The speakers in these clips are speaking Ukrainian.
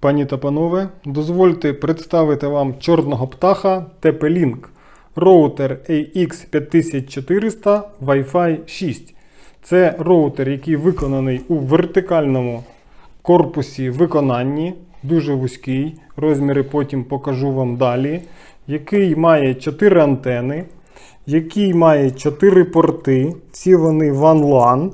Пані та панове, дозвольте представити вам чорного птаха TP-Link, роутер AX5400 Wi-Fi 6. Це роутер, який виконаний у вертикальному корпусі виконанні, дуже вузький, розміри потім покажу вам далі, який має 4 антени, який має 4 порти, всі вони WAN LAN,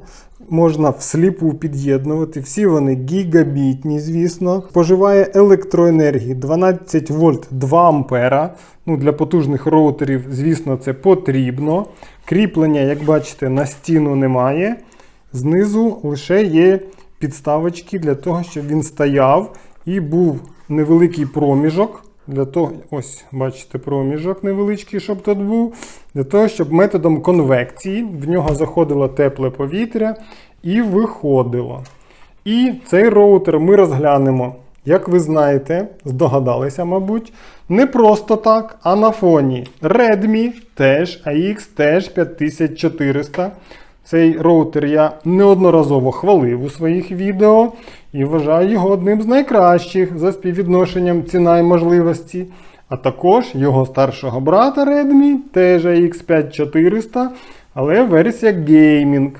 можна всліпу під'єднувати, всі вони гігабітні, звісно. Споживає електроенергії 12 вольт 2 ампера. Ну, для потужних роутерів, звісно, це потрібно. Кріплення, як бачите, на стіну немає. Знизу лише є підставочки для того, щоб він стояв і був невеликий проміжок. Для того, ось, бачите, проміжок невеличкий, щоб тут був. Для того, щоб методом конвекції в нього заходило тепле повітря і виходило. І цей роутер ми розглянемо, як ви знаєте, здогадалися, мабуть, не просто так, а на фоні Redmi теж AX теж 5400. Цей роутер я неодноразово хвалив у своїх відео і вважаю його одним з найкращих за співвідношенням ціна і можливості. А також його старшого брата Redmi, теж AX5400, але версія геймінг.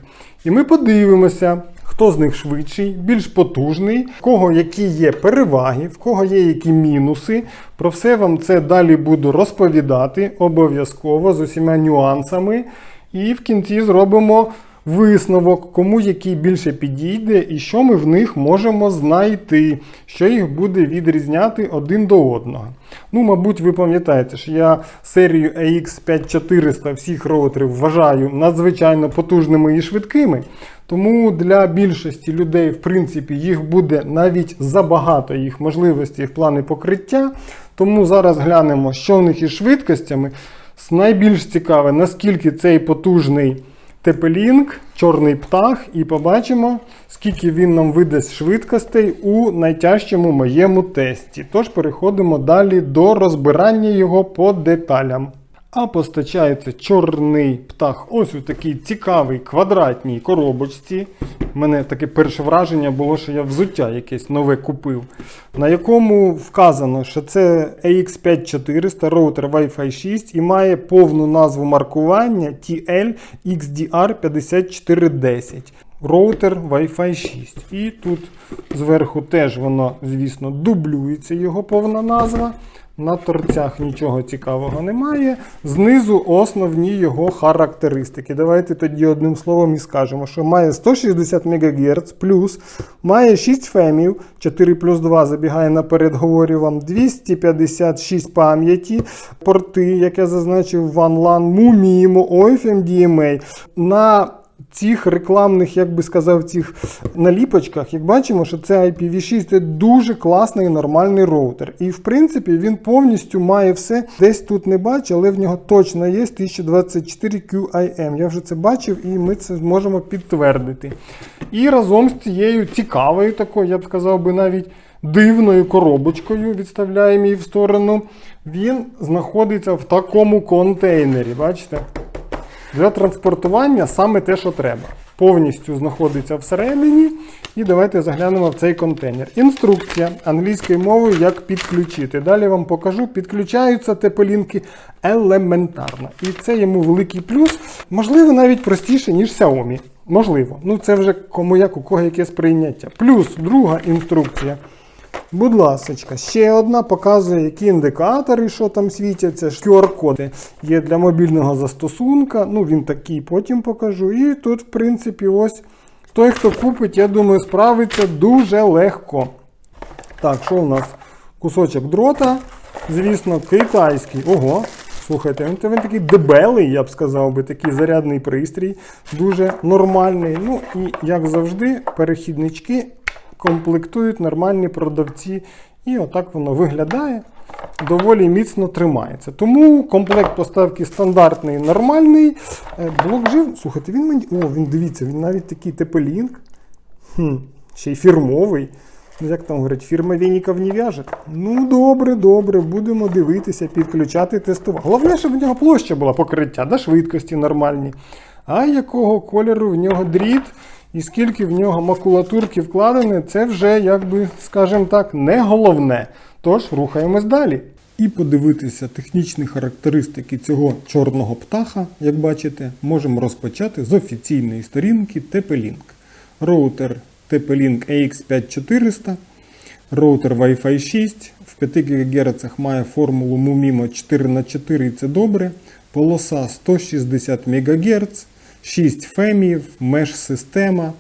І ми подивимося, хто з них швидший, більш потужний, в кого які є переваги, в кого є які мінуси. Про все вам це далі буду розповідати обов'язково з усіма нюансами. І в кінці зробимо висновок, кому який більше підійде, і що ми в них можемо знайти, що їх буде відрізняти один до одного. Ну, мабуть, ви пам'ятаєте, що я серію AX5400 всіх роутерів вважаю надзвичайно потужними і швидкими. Тому для більшості людей, в принципі, їх буде навіть забагато їх можливостей в плані покриття. Тому зараз глянемо, що в них із швидкостями. Найбільш цікаве, наскільки цей потужний TP-Link, чорний птах, і побачимо, скільки він нам видасть швидкостей у найтяжчому моєму тесті. Тож переходимо далі до розбирання його по деталям. А постачається чорний птах ось у такій цікавій квадратній коробочці. У мене таке перше враження було, що я взуття якесь нове купив, на якому вказано, що це AX5400 роутер Wi-Fi 6 і має повну назву маркування TL XDR5410. Роутер Wi-Fi 6. І тут зверху теж воно, звісно, дублюється його повна назва. На торцях нічого цікавого немає. Знизу основні його характеристики. Давайте тоді одним словом і скажемо, що має 160 МГц, плюс має 6 фемів, 4 плюс 2 забігає наперед, говорю вам, 256 пам'яті, порти, як я зазначив, WAN LAN, MUMIMO, OFM. На цих рекламних, як би сказав, цих наліпочках, як бачимо, що це IPv6 це дуже класний і нормальний роутер. І в принципі він повністю має все. Десь тут не бачу, але в нього точно є 1024 QIM. Я вже це бачив і ми це зможемо підтвердити. І разом з цією цікавою такою, я б сказав би навіть. Дивною коробочкою відставляємо її в сторону. Він знаходиться в такому контейнері. Бачите? Для транспортування саме те, що треба. Повністю знаходиться всередині. І давайте заглянемо в цей контейнер. Інструкція англійською мовою, як підключити. Далі вам покажу, підключаються теплінки елементарно. І це йому великий плюс, можливо, навіть простіше, ніж Xiaomi. Можливо. Ну це вже кому як у кого яке сприйняття. Плюс друга інструкція. Будь ласка, ще одна показує, які індикатори, що там світяться. QR-коди є для мобільного застосунка. Ну, він такий, потім покажу. І тут, в принципі, ось той, хто купить, я думаю, справиться дуже легко. Так, що у нас? Кусочок дрота, звісно, китайський. Ого, слухайте, він, він такий дебелий, я б сказав би, такий зарядний пристрій, дуже нормальний. Ну і, як завжди, перехіднички комплектують нормальні продавці. І отак воно виглядає, доволі міцно тримається. Тому комплект поставки стандартний, нормальний. Е, Блок жив, слухайте, він мені. О, він дивіться, він навіть такий TP-Link. Хм, ще й фірмовий. Ну, Як там говорять, фірма вініків не в'яже. Ну, добре, добре, будемо дивитися, підключати, тестувати. Головне, щоб в нього площа була покриття, да, швидкості нормальні. А якого кольору в нього дріт і скільки в нього макулатурки вкладені, це вже, якби, скажімо так, не головне. Тож рухаємось далі. І подивитися технічні характеристики цього чорного птаха, як бачите, можемо розпочати з офіційної сторінки TP-Link. Роутер TP-Link AX5400, роутер Wi-Fi 6 в 5 ГГц має формулу MUMIMO 4х4 і це добре. Полоса 160 МГц, 6 фемів, меш-система.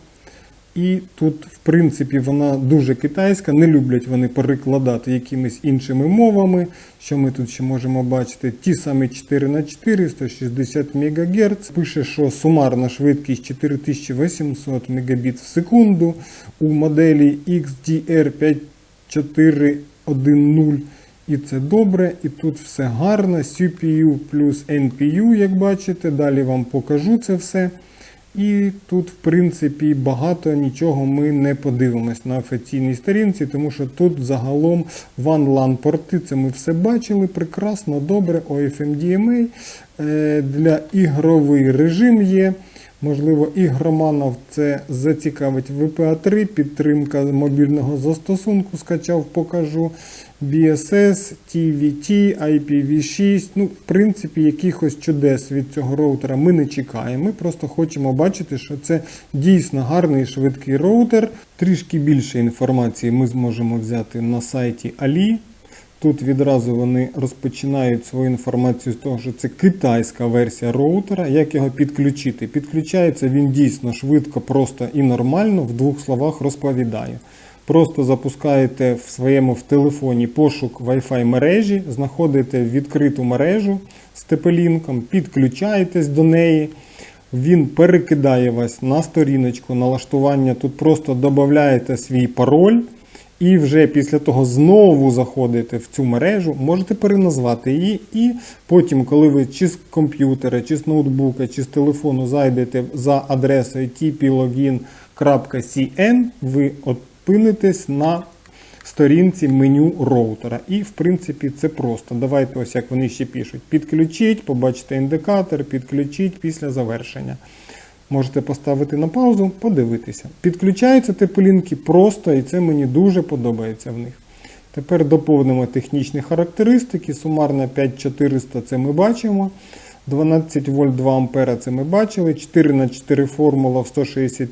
І тут, в принципі, вона дуже китайська, не люблять вони перекладати якимись іншими мовами. Що ми тут ще можемо бачити? Ті самі 4 на 4 160 МГц. Пише, що сумарна швидкість 4800 Мбіт в секунду. У моделі XDR 5410. І це добре, і тут все гарно. CPU плюс NPU, як бачите. Далі вам покажу це все. І тут, в принципі, багато нічого ми не подивимось на офіційній сторінці, тому що тут загалом WAN LAN порти, це ми все бачили прекрасно, добре. OFMDMA е, для ігровий режим є. Можливо, ігроманов це зацікавить VPA3, підтримка мобільного застосунку скачав, покажу. BSS, TVT, IPv6. Ну, в принципі, якихось чудес від цього роутера ми не чекаємо. Ми просто хочемо бачити, що це дійсно гарний швидкий роутер. Трішки більше інформації ми зможемо взяти на сайті Ali. Тут відразу вони розпочинають свою інформацію з того, що це китайська версія роутера. Як його підключити? Підключається він дійсно швидко, просто і нормально. В двох словах розповідаю. Просто запускаєте в своєму в телефоні пошук Wi-Fi мережі, знаходите відкриту мережу з тепелінком, підключаєтесь до неї. Він перекидає вас на сторіночку налаштування. Тут просто додаєте свій пароль. І вже після того знову заходите в цю мережу, можете переназвати її. І потім, коли ви чи з комп'ютера, чи з ноутбука, чи з телефону зайдете за адресою tplogin.cn, ви опинитесь на сторінці меню роутера. І, в принципі, це просто. Давайте, ось як вони ще пишуть: підключіть, побачите індикатор, підключіть після завершення. Можете поставити на паузу, подивитися. Підключаються теплінки просто, і це мені дуже подобається в них. Тепер доповнимо технічні характеристики. Сумарно 5400 це ми бачимо. 12 вольт 2 ампера це ми бачили. 4 на 4 формула в 160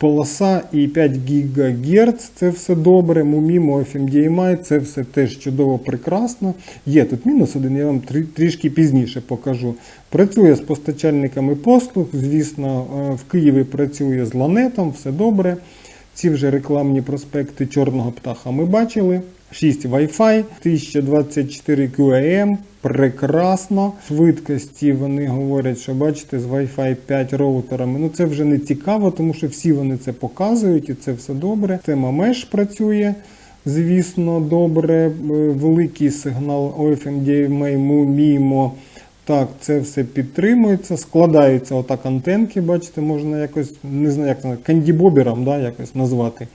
полоса і 5 ГГц. Це все добре. Мумімо, FMDMI, це все теж чудово прекрасно. Є тут мінус один, я вам трішки пізніше покажу. Працює з постачальниками послуг. Звісно, в Києві працює з ланетом, все добре. Ці вже рекламні проспекти чорного птаха ми бачили. 6 Wi-Fi, 1024 QAM, прекрасно. Швидкості вони говорять, що бачите, з Wi-Fi 5 роутерами. Ну це вже не цікаво, тому що всі вони це показують і це все добре. Тема Mesh працює. Звісно, добре. Великий сигнал OFMDMA, MIMO. Так, це все підтримується, складаються отак антенки, бачите, можна якось, не знаю, як кандібобером да, якось назвати.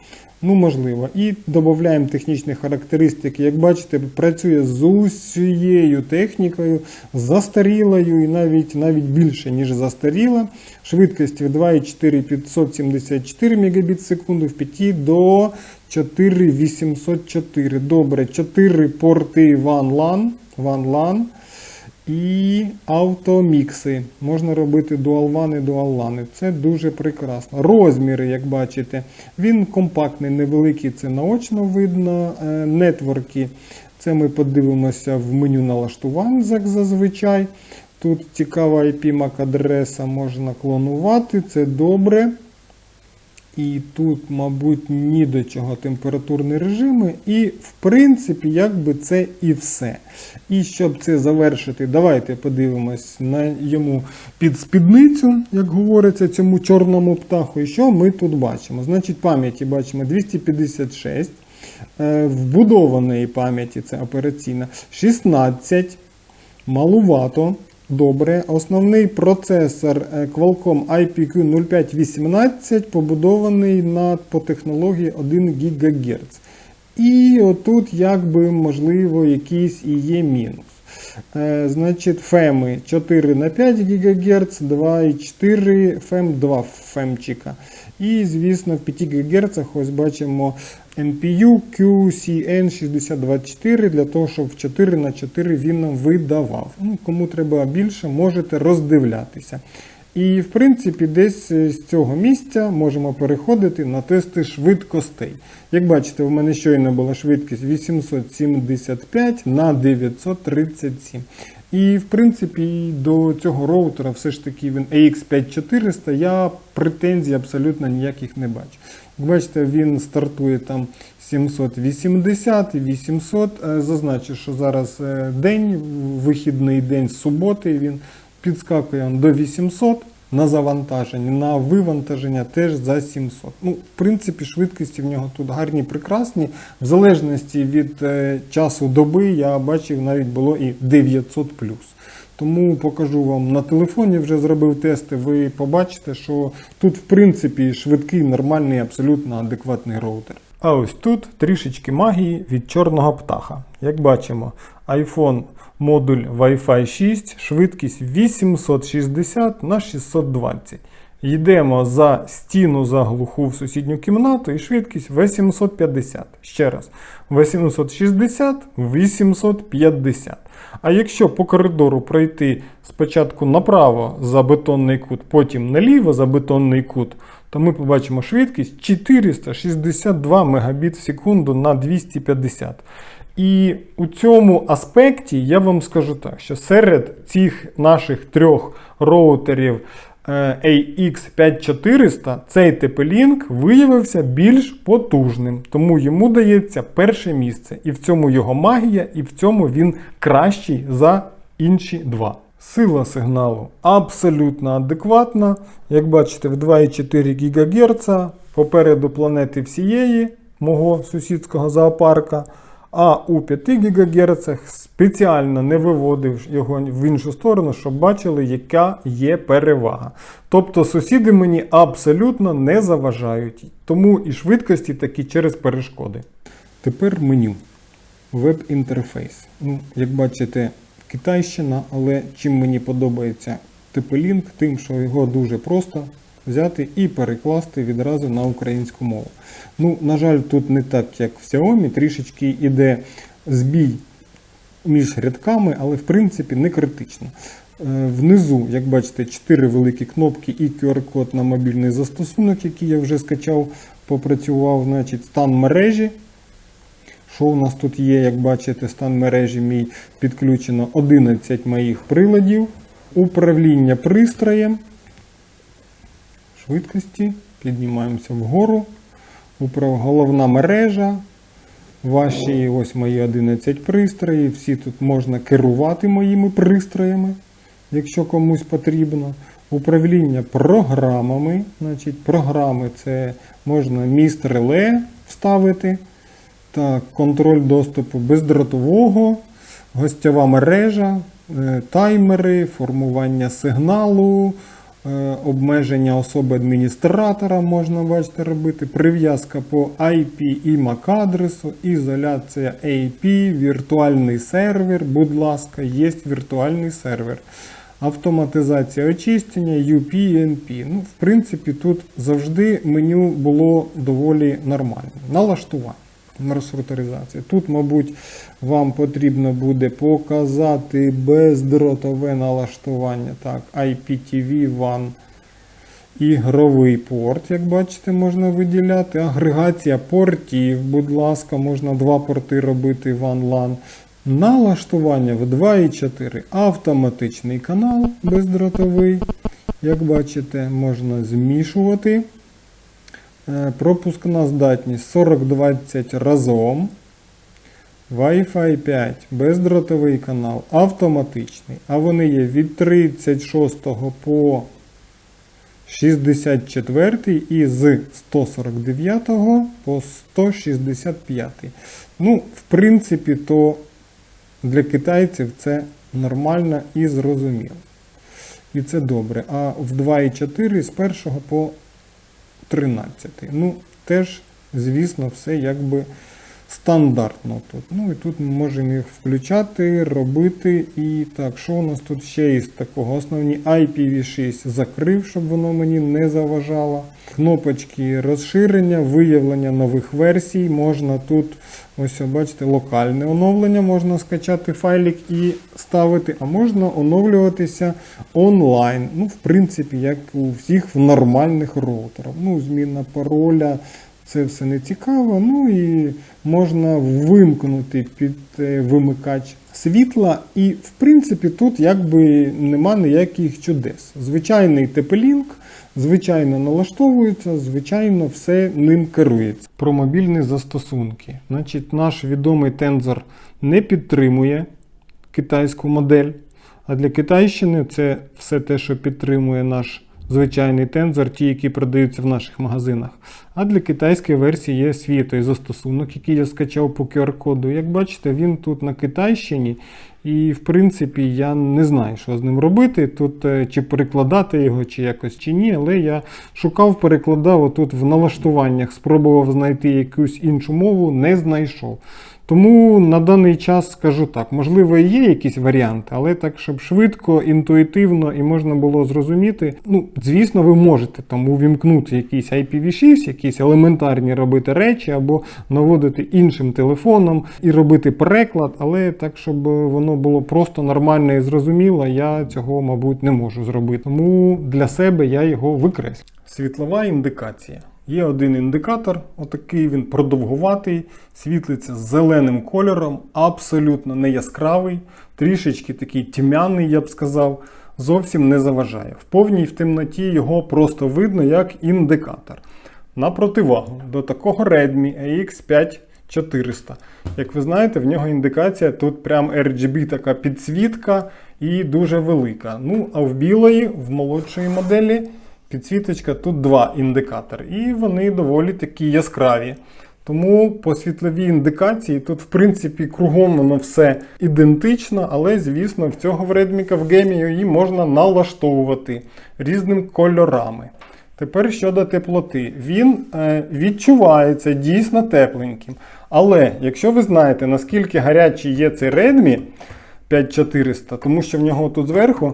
Ну, можливо. І додаємо технічні характеристики. Як бачите, працює з усією технікою, застарілою і навіть навіть більше, ніж застаріла. Швидкість від 2,4 574 Мбіт секунду в 5 до 4804. Добре, 4 порти. WAN LAN. І автомікси. Можна робити дуалвани, дуаллани. Це дуже прекрасно. Розміри, як бачите, він компактний, невеликий, це наочно видно. Е, нетворки. Це ми подивимося в меню налаштувань, як зазвичай. Тут цікава IP MAC-адреса можна клонувати, це добре. І тут, мабуть, ні до чого температурні режими. І, в принципі, якби це і все. І щоб це завершити, давайте подивимось на йому під спідницю, як говориться, цьому чорному птаху. І що ми тут бачимо? Значить, пам'яті бачимо 256. Е, вбудованої пам'яті це операційна 16. Малувато. Добре, основний процесор е, Qualcomm IPQ 0518 побудований на, по технології 1 ГГц. І отут, якби, можливо, якийсь і є мінус. Е, значить, феми 4 на 5 ГГц, 2,4 фем 2 фемчика. І, звісно, в 5 ГГц ось бачимо NPU QCN6024 для того, щоб в 4 на 4 він нам видавав. Ну, кому треба більше, можете роздивлятися. І, в принципі, десь е, з цього місця можемо переходити на тести швидкостей. Як бачите, в мене щойно була швидкість 875 на 937. І, в принципі, до цього роутера все ж таки він AX5400, я претензій абсолютно ніяких не бачу. Як бачите, він стартує там 780 і 800. Е, Зазначу, що зараз е, день, вихідний день з суботи, він підскакує он до 800 на завантаження, на вивантаження теж за 700. Ну, в принципі, швидкості в нього тут гарні, прекрасні. В залежності від е, часу доби я бачив, навіть було і 900 Тому покажу вам на телефоні, вже зробив тести. Ви побачите, що тут, в принципі, швидкий, нормальний, абсолютно адекватний роутер. А ось тут трішечки магії від чорного птаха. Як бачимо, iPhone модуль Wi-Fi 6, швидкість 860 на 620. Йдемо за стіну за глуху в сусідню кімнату і швидкість 850. Ще раз, 860, 850. А якщо по коридору пройти спочатку направо за бетонний кут, потім наліво за бетонний кут, то ми побачимо швидкість 462 Мбіт в секунду на 250. І у цьому аспекті я вам скажу так, що серед цих наших трьох роутерів е, AX5400 цей TP-Link виявився більш потужним, тому йому дається перше місце. І в цьому його магія, і в цьому він кращий за інші два. Сила сигналу абсолютно адекватна. Як бачите, в 2,4 ГГц попереду планети всієї мого сусідського зоопарка. А у 5 ГГц спеціально не виводив його в іншу сторону, щоб бачили, яка є перевага. Тобто сусіди мені абсолютно не заважають, тому і швидкості такі через перешкоди. Тепер меню. Веб-інтерфейс. Ну, Як бачите, китайщина, але чим мені подобається TP-Link, тим, що його дуже просто взяти і перекласти відразу на українську мову. Ну, На жаль, тут не так, як в Xiaomi, трішечки йде збій між рядками, але в принципі не критично. Е, Внизу, як бачите, 4 великі кнопки і QR-код на мобільний застосунок, який я вже скачав, попрацював, значить, стан мережі. Що у нас тут є, як бачите, стан мережі мій підключено 11 моїх приладів, управління пристроєм швидкості, піднімаємося вгору. Головна мережа. Ваші ось мої 11 пристроїв. Всі тут можна керувати моїми пристроями, якщо комусь потрібно. Управління програмами. Значить, Програми це можна міст реле вставити. Так, Контроль доступу бездротового, гостьова мережа, е, таймери, формування сигналу. Е, обмеження особи адміністратора можна бачите, робити, прив'язка по IP і MAC адресу, ізоляція AP, віртуальний сервер, будь ласка, є віртуальний сервер. Автоматизація очищення, UP і NP. Ну, В принципі, тут завжди меню було доволі нормальне. Налаштування маршрутизації. Тут, мабуть, вам потрібно буде показати бездротове налаштування. Так, IPTV WAN. Ігровий порт, як бачите, можна виділяти. Агрегація портів, будь ласка, можна два порти робити WAN LAN. Налаштування в 2.4 автоматичний канал бездротовий. Як бачите, можна змішувати. Е, пропускна здатність 4020 разом. Wi-Fi 5, бездротовий канал, автоматичний. А вони є від 36 по 64 і з 149 по 165. Ну, в принципі, то для китайців це нормально і зрозуміло. І це добре. А в 2.4 з 1 по 13. Ну, теж, звісно, все якби стандартно тут. Ну і тут ми можемо їх включати, робити. І так, що у нас тут ще із такого? Основні IPv6 закрив, щоб воно мені не заважало. Кнопочки розширення, виявлення нових версій. Можна тут, ось бачите, локальне оновлення, можна скачати файлик і ставити, а можна оновлюватися онлайн. Ну, в принципі, як у всіх в нормальних роутерах. Ну, зміна пароля. Це все не цікаво. Ну і можна вимкнути під е, вимикач світла. І, в принципі, тут якби нема ніяких чудес. Звичайний TP-Link, звичайно налаштовується, звичайно, все ним керується. Про мобільні застосунки. Значить, наш відомий тензор не підтримує китайську модель. А для Китайщини це все те, що підтримує наш звичайний тензор, ті, які продаються в наших магазинах. А для китайської версії є свій той застосунок, який я скачав по QR-коду. Як бачите, він тут на Китайщині. І, в принципі, я не знаю, що з ним робити. Тут е, чи перекладати його, чи якось чи ні. Але я шукав, перекладав отут в налаштуваннях, спробував знайти якусь іншу мову, не знайшов. Тому на даний час скажу так, можливо, є якісь варіанти, але так, щоб швидко, інтуїтивно і можна було зрозуміти. Ну, звісно, ви можете там увімкнути якийсь IPv6, якісь елементарні робити речі, або наводити іншим телефоном і робити переклад, але так, щоб воно було просто нормально і зрозуміло, я цього, мабуть, не можу зробити. Тому для себе я його викреслю. Світлова індикація. Є один індикатор, отакий він продовгуватий, світлиться зеленим кольором, абсолютно не яскравий, трішечки такий тьмяний, я б сказав, зовсім не заважає. В повній в темноті його просто видно як індикатор. На противагу до такого Redmi AX5 400. Як ви знаєте, в нього індикація тут прям RGB така підсвітка і дуже велика. Ну, а в білої, в молодшої моделі. Підсвіточка тут два індикатори, і вони доволі такі яскраві. Тому по світловій індикації тут, в принципі, кругом воно все ідентично, але, звісно, в цього в Redmi в гемі її можна налаштовувати різними кольорами. Тепер щодо теплоти, він е, відчувається дійсно тепленьким. Але якщо ви знаєте, наскільки гарячий є цей Redmi 5400, тому що в нього тут зверху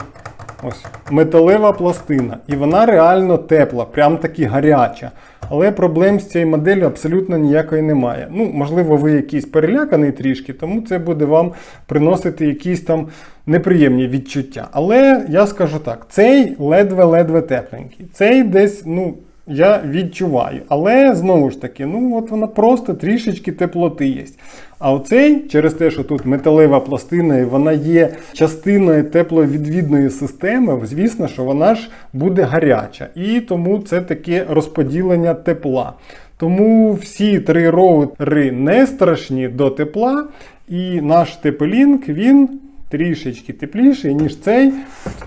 Ось металева пластина, і вона реально тепла, прям таки гаряча. Але проблем з цією моделлю абсолютно ніякої немає. Ну, можливо, ви якийсь переляканий трішки, тому це буде вам приносити якісь там неприємні відчуття. Але я скажу так: цей ледве-ледве тепленький. Цей десь, ну. Я відчуваю. Але знову ж таки, ну от вона просто трішечки теплоти є. А оцей, через те, що тут металева пластина і вона є частиною тепловідвідної системи, звісно, що вона ж буде гаряча. І тому це таке розподілення тепла. Тому всі три роутери не страшні до тепла, і наш тепелінк, він. Трішечки тепліший, ніж цей.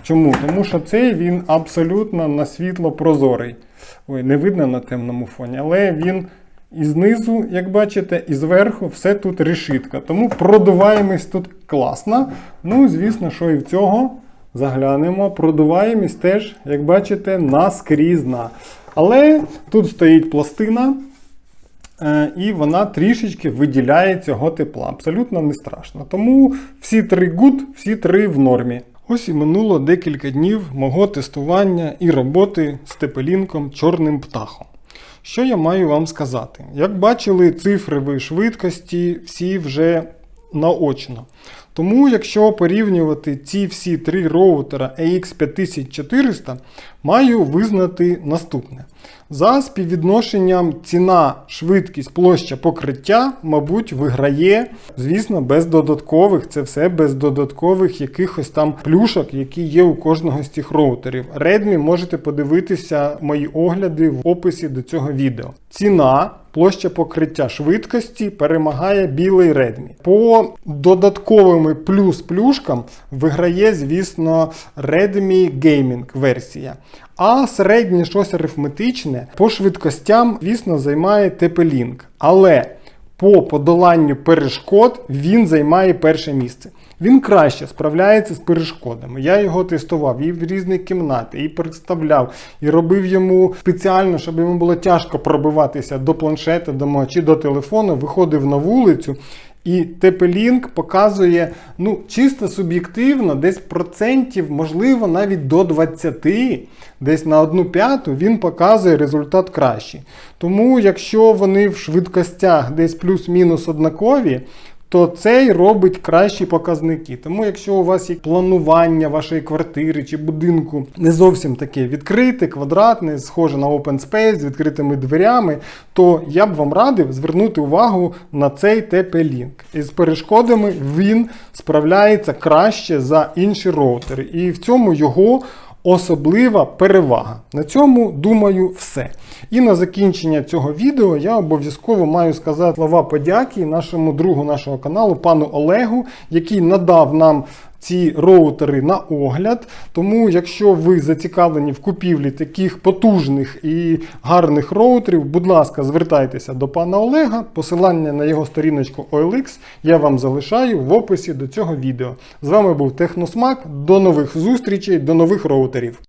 Чому? Тому що цей він абсолютно на світло прозорий. Ой, не видно на темному фоні, але він і знизу, як бачите, і зверху все тут решітка. Тому продуваємість тут класна. Ну, звісно, що і в цього заглянемо. Продуваємість теж, як бачите, наскрізна. Але тут стоїть пластина. е, І вона трішечки виділяє цього тепла. Абсолютно не страшно. Тому всі три good, всі три в нормі. Ось і минуло декілька днів мого тестування і роботи з тепелінком чорним птахом. Що я маю вам сказати? Як бачили, цифри ви швидкості всі вже наочно. Тому, якщо порівнювати ці всі три роутера AX5400, маю визнати наступне. За співвідношенням ціна, швидкість, площа покриття, мабуть, виграє, звісно, без додаткових, це все без додаткових якихось там плюшок, які є у кожного з цих роутерів. Redmi можете подивитися мої огляди в описі до цього відео. Ціна. Площа покриття швидкості перемагає білий Redmi. По додатковими плюс-плюшкам виграє, звісно, Redmi Gaming версія. А середнє щось арифметичне по швидкостям, звісно, займає TP-Link. Але по подоланню перешкод він займає перше місце. Він краще справляється з перешкодами. Я його тестував і в різні кімнати, і представляв, і робив йому спеціально, щоб йому було тяжко пробиватися до планшета дома чи до телефону, виходив на вулицю. І TP-Link показує ну, чисто суб'єктивно, десь процентів, можливо, навіть до 20, десь на одну п'яту він показує результат кращий. Тому, якщо вони в швидкостях десь плюс-мінус однакові, то цей робить кращі показники. Тому, якщо у вас є планування вашої квартири чи будинку не зовсім таке відкрите, квадратне, схоже на open space з відкритими дверями, то я б вам радив звернути увагу на цей TP-Link. І з перешкодами він справляється краще за інші роутери. І в цьому його особлива перевага. На цьому, думаю, все. І на закінчення цього відео я обов'язково маю сказати слова подяки нашому другу нашого каналу, пану Олегу, який надав нам. Ці роутери на огляд. Тому, якщо ви зацікавлені в купівлі таких потужних і гарних роутерів, будь ласка, звертайтеся до пана Олега. Посилання на його сторіночку OLX я вам залишаю в описі до цього відео. З вами був Техносмак. До нових зустрічей, до нових роутерів.